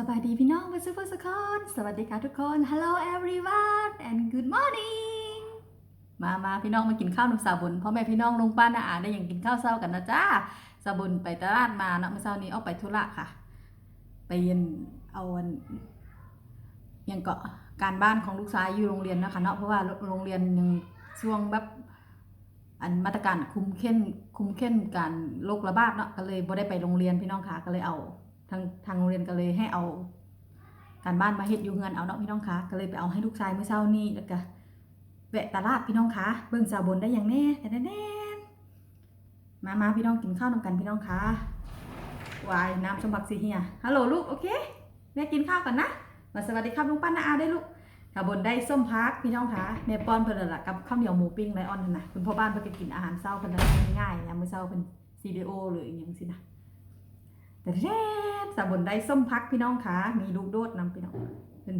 สบายดีพี่น้องมาซื้อเพื่อนสักคนสวัสดีค่ะทุกคน Hello everyone and good morning มามาพี่น้องมากินข้าวนุ่มสาบุญพ่อแม่พี่น้องลงป้าน้าอาได้อย่างกินข้าวเช้ากันนะจ้าสาบุญไปตลาดมาเนาะเมื่อเช้านี้ออกไปธุระค่ะ ไปเย็นเอาอันยังเกาะการบ้านของลูกชายอยู่โรงเรียนนะคะเนาะเพราะว่าโรงเรียนยังช่วงแบบอันมาตรการคุมเข้มคุมเข้มการโรคระบาดเนาะก็เลยบ่ได้ไปโรงเรียนพี่น้องค่ะก็เลยเอา ทางทางโรงเรียนก็เลยให้เอาการบ้านมาเฮ็ดอยู่เงินเอาเนาะพี่น้องคะก็เลยไปเอาให้ลูกชายเมื่อเช้านี้แล้วก็แวะตลาดพี่น้องคะเบิ่งสาวบนได้อย่างแน่แต่แน่มามาพี่น้องกินข้าวนำกันพี่น้องคะวายน้ำสมบักสิเฮียฮัลโหลลูกโอเคแม่กินข้าวก่อนนะมาสวัสดีครับลุงป้าน้าอาได้ลูกค่ะบนได้ส้มพักพี่น้องคะแม่ป้อนเพิ่นละกับข้าวเหนียวหมูปิ้งไรออนนะคุณพ่อบ้านเพิ่นก็กินอาหารเช้าเพิ่นง่ายๆยามมื้อเช้าเป็นซีดีโอหรืออหยังสินะ แต่แท้สาบนได้ส้มพักพี่น้องคะมีลูกโดดนำพี่น้องเพิ่น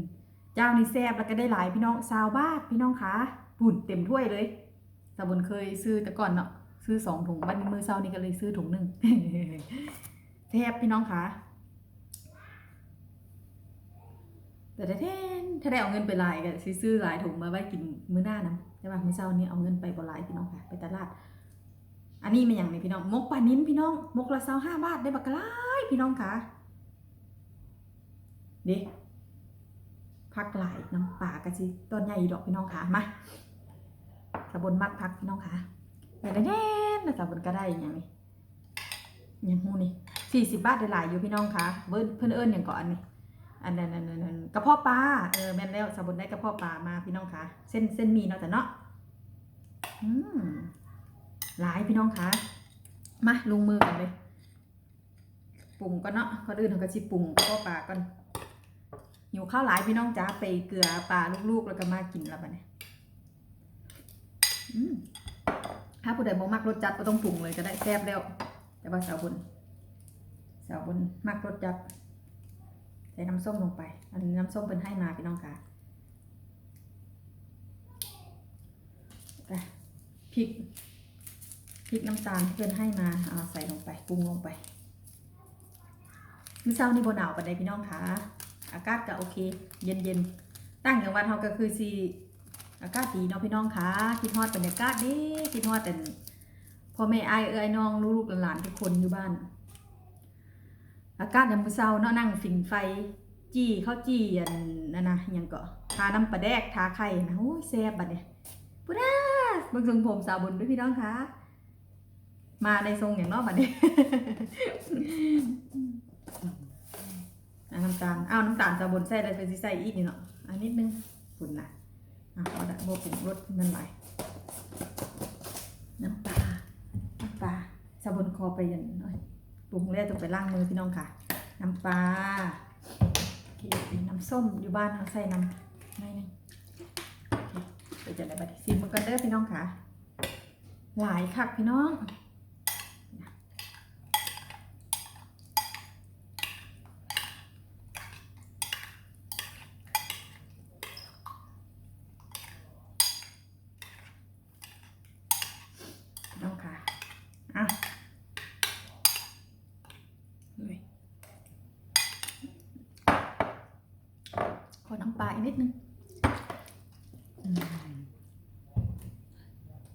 เจ้านี่แซ่บแล้วก็ได้หลายพี่น้องซาวบาพี่น้องคะปุ่นเต็มถ้วยเลยสาบนเคยซื้อแต่ก่อนเนาะซื้อสองถุงบัดนี้มือเช้านี่ก็เลยซื้อถุงหนึ่งแซ่บพี่น้องคะแต่ถ้าแทนถ้าได้เอาเงินไปหลายก็ซื้อหลายถุงมาไว้กินมื้อหน้านะใช่ป่ะมื้อเช้านี้เอาเงินไปบ่หลายพี่น้องค่ะ ไปตลาด อันนี้มันอย่างนี้พี่น้อง มกปลานิ้นพี่น้อง มกละเซาห้าบาทได้บักกะหลายพี่น้องค่ะเด็พักหลายน้ำปลากะสิต้นใหญ่ดอกพี่น้องค่ะมาสะบนมักพักพี่น้องค่ะแต่แน่ๆนะสะบนก็ได้อย่างนี้อย่างหูนี่สี่สิบบาทได้หลายอยู่พี่น้องค่ะเบิ้นเพื่อนเอิญอย่างก่อนนี่อันนั้นอันนั้นกระเพาะปลาเออแม่นแล้วสาบุญได้กระเพาะปลามาพี่น้องคะเส้นเส้นมีเนาะแต่เนาะอืม หลายพี่น้องคะมาลงมือกันเลยปรุงก็เนาะก่อนอื่นเราก็ชิปรุงกระเพาะปลาก่อนหิวข้าวหลายพี่น้องจ้าไปเกลือปลาลูกๆแล้วก็มากินแล้วบัดนี้อืมถ้าผู้ใดบ่มักรสจัดก็ต้องปรุงเลยก็ได้แซ่บแล้ว แต่ว่าสาวบุญสาวบุญมักรสจัดใส่น้ำส้มลงไป อันนี้น้ำส้มเป็นให้มาพี่น้องค่ะพริก พริกน้ำตาลที่เป็นให้มาเอาใส่ลงไปปรุงลงไปมื้อเช้านี่บนหนาวปานใดพี่น้องคะอากาศก็โอเค เย็นเย็นๆตั้งอย่างวันเขาก็คือสีอากาศดีเนาะพี่น้องคะคิดฮอดบรรยากาศดีคิดฮอดแต่พ่อแม่อายเอ้ยน้องลูกหลานทุกคนอยู่บ้าน อากาศยามมื้อเช้าเนาะนั่งฝิ่งไฟจี้ข้าวจี้อันนั่นนะยังก็ทาน้ำปลาแดกทาไข่นะโอ้ยแซ่บบัดเนี่ยปุ้ดาเบิ่งทรงผมสาวบุญด้วยพี่น้องคะ มาในทรงอย่างนอกบัดเนี่ยน้ำตาล อ้าวน้ำตาลสาบุญใส่อะไรไปสิใส่อีกนี่เนาะ อันนิดนึงฝุ่นนะอะเอาละโบเป็นรสนั่นไหลยน้ำปลา น้ำปลาสาบุญคอไปยันหน่อยปรุงแล้วต้องไปล้างมือพี่น้องค่ะ น้ำปลาน้ำส้มอยู่บ้านเขาใส่น้ำไม่นึงโอเคเดี๋ยวจะได้บัดซิมกันเด้อพี่น้องค่ะ หลายคักพี่น้องพี่น้องค่ะอะ เลยขอน้ำ ปลาอีกนิดนึงอืม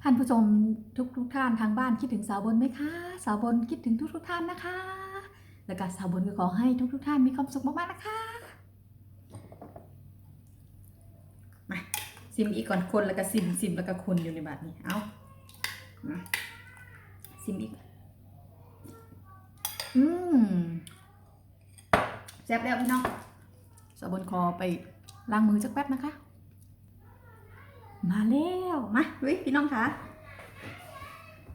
ท่านผู้ชมทุกทุกท่านทางบ้านคิดถึงสาวบนไหมคะ สาวบนคิดถึงทุกทุกท่านนะคะ แล้วก็สาวบนก็ขอให้ทุกทุกท่านมีความสุขมากๆนะคะมาซิมอีกก่อนคนแล้วก็ซิมซิมแล้วก็คนอยู่ในบัตรนี้เอามาซิมอีกอืมแซ่บแล้วพี่น้องสะบนคอไป ล้างมือสักแป๊บนะคะ มาแล้วมาเฮ้ยพี่น้องคะ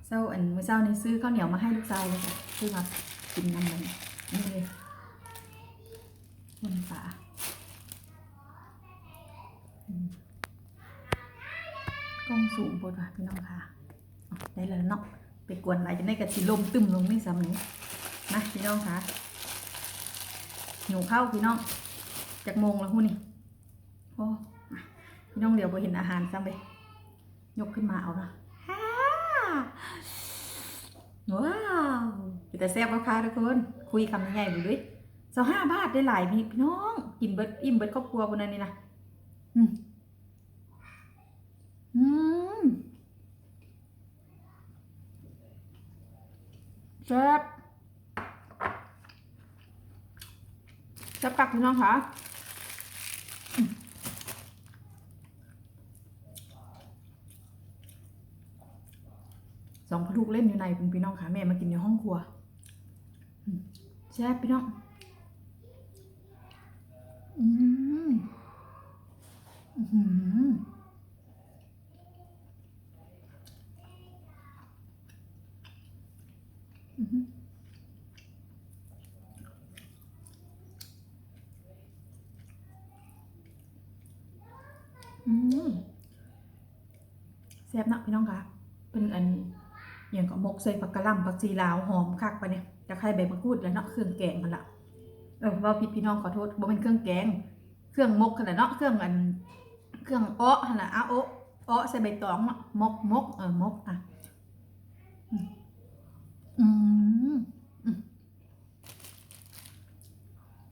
เช้าอันเมื่อเช้านี้ซื้อข้าวเหนียวมาให้ลูกชายเลยค่ะซื้อมากินน้ำมันนี่เลยบนฝากล้องสูงปวดว่ะพี่น้องค่ะได้แล้วเนาะไปกวนอะไรจะได้กระชิลมตึมลงนี่ซ้ำนี้มาพี่น้องคะหิวข้าพี่น้องจากโมงแล้วหูนี่ โอ้พี่น้องเดี๋ยวไปเห็นอาหารซ้ำไปยกขึ้นมาเอานะว้าวแต่แซ่บราคาทุกคนคุยคำใหญ่ๆดูด้วยสห้าบาทได้หลายพี่พี่น้องกินเบิดอิ่มเบิดครอบครัวคนนั้นนี่นะอืมอืมแซ่บแซ่บกักพี่น้องค่ะอืมส องพลูกเล่นอยู่ในคุณพี่น้องค่ะแม่มากินในห้องครัวแซ่บพี่น้องอืมอือหืออือหืออืมแซ่บนะพี่น้องคะเป็นอัน อย่างกับมกใส่ผักกะหล่ำผักชีลาวหอมคักไปเนี่ยจะใครใบมะกรูดแล้วเนาะเครื่องแกงกันละเออว่าผิดพี่น้องขอโทษบ่เป็นเครื่องแกง เครื่องมกขนาดเนาะเครื่องอัน เครื่องอ้อขนาดอ้าโอะอ้อใส่ใบตองเนาะมกมกเออมกอะอืมอืมอืม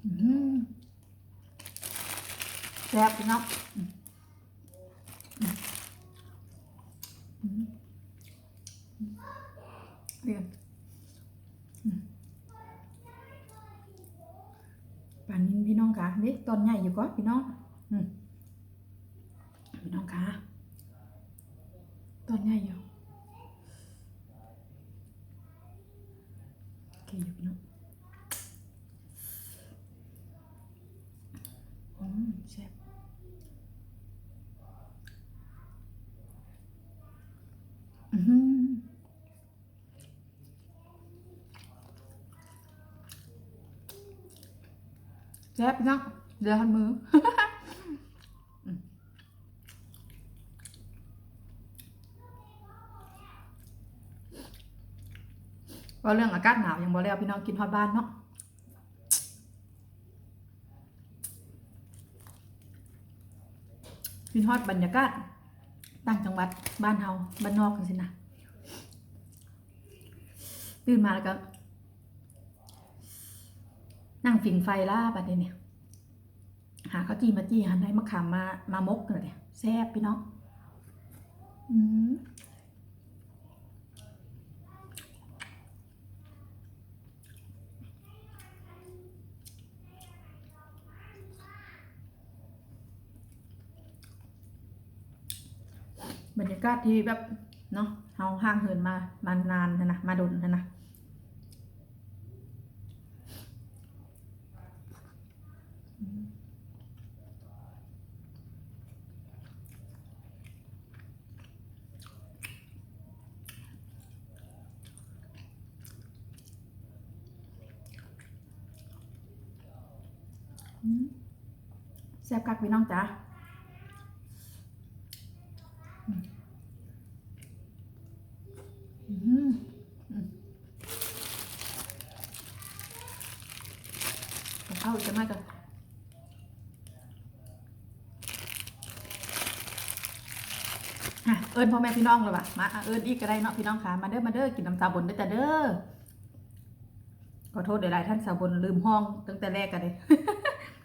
อืมแซ่บพี่น้องอืมอืมอืมอืม เรียนปานนินพี่น้องคะนี่ตอนใหญ่อยู่ก็พี่น้องอพี่น้องคะตอนใหญ่อยู่โอเคอยู่พี่น้องอืมแซ่บอือหือ แซ่บน้องเดี๋ยวหันมือว่าเรื่องอากาศหนาวยังบ่แล้วพี่น้องกินฮอดบ้านเนาะกินฮอดบรรยากาศต่างจังหวัดบ้านเฮาบ้านนอกกันสินะตื่นมาแล้วก็ นั่งฝิ่งไฟล่าบัดนี้เนี่ยหาข้าวจีมาจี้หันได้มะขามมามามกกันเลยแซ่บพี่น้องอืมบรรยากาศที่แบบเนาะเฮาห่างเหินมา มานานนะนะ มาดนนะนะ แซ่บกักพี่น้องจ้าอืมอืมอืมกับข้าจะมากันอะเอิญพ่อแม่พี่น้องเลยว่ะมาเอิญอีกก็ได้เนาะพี่น้องค่ะ มาเด้อมาเด้อกินน้ำตาบนเด้อจ้ะเด้อขอโทษหลายๆท่านสาวบนลืมห้องตั้งแต่แรกกันเลย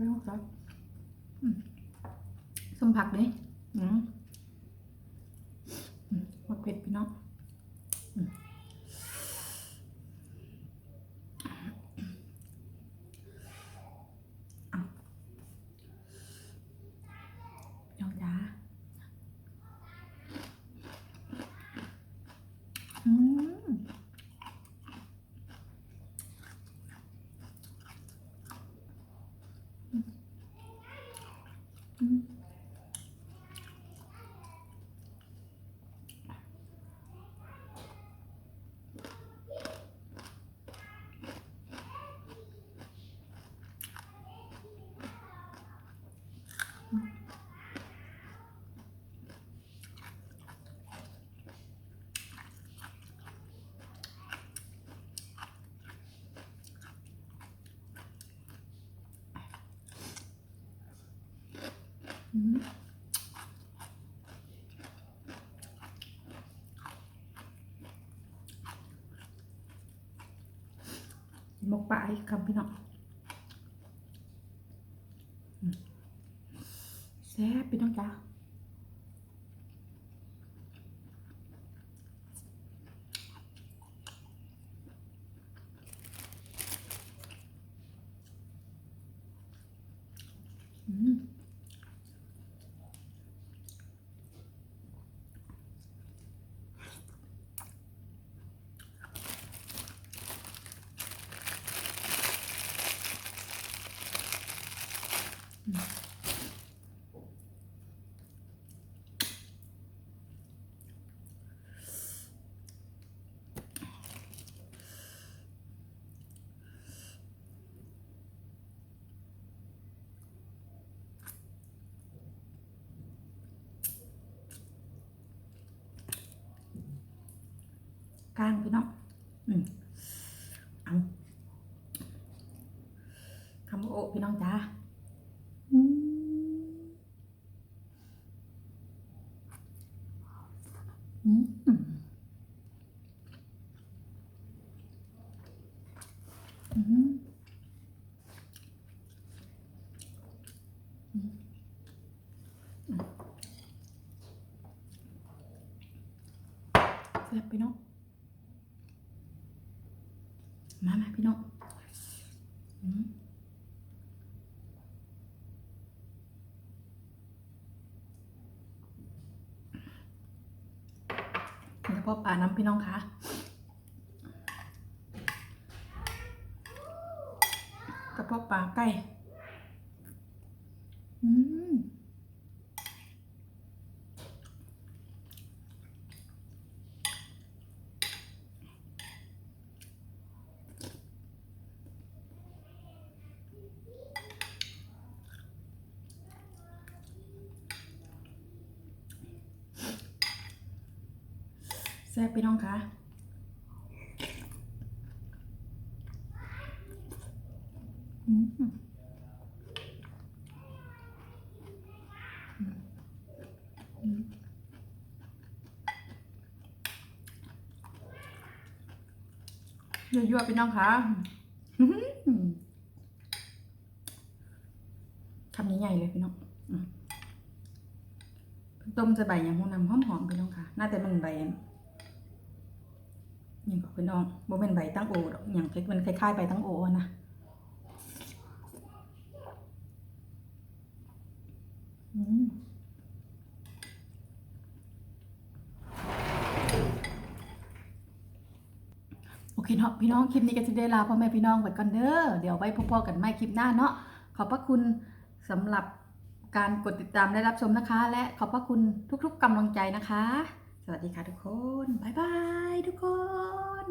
งเนาะอืมกินปลานี่ต้องระวังกลางดีดีครับพี่น้องครับอืมส้มผักนี่อืมอืมหมดเผ็ดพี่น้อง มหมกปลาอีกคำพี่น้องอืมแซ่บพี่น้องจ้าอืม กลางพี่น้องอืมเอาคำโอพี่น้องจ้าอืมอืมอืมอืมอืมแซ่บพี่น้อง มามาพี่น้อง อืมกระเพาะปลาน้ำพี่น้องคะกระเพาะปลาไก่อืมแซ่บพี่น้องคะอืมอืมยั่วๆพี่น้องคะอื้อหือคำนี้ใหญ่เลยพี่น้องอืมต้มจะใบอย่างหัวนำหอมๆพี่น้องค่ะ น่าจะเป็นใบ อย่างกับพี่น้องบ่เป็นใบตั้งโอดอกอย่างมันคล้ายๆใบตั้งโอนะอืมโอเคเนาะพี่น้องคลิปนี้ก็จะได้ลาพ่อแม่พี่น้องไปก่อนเด้อเดี๋ยวไว้พบกันใหม่คลิปหน้าเนาะขอบพระคุณสำหรับการกดติดตามและรับชมนะคะ และขอบพระคุณทุกๆกำลังใจนะคะ สวัสดีค่ะทุกคน บ๊ายบายทุกคน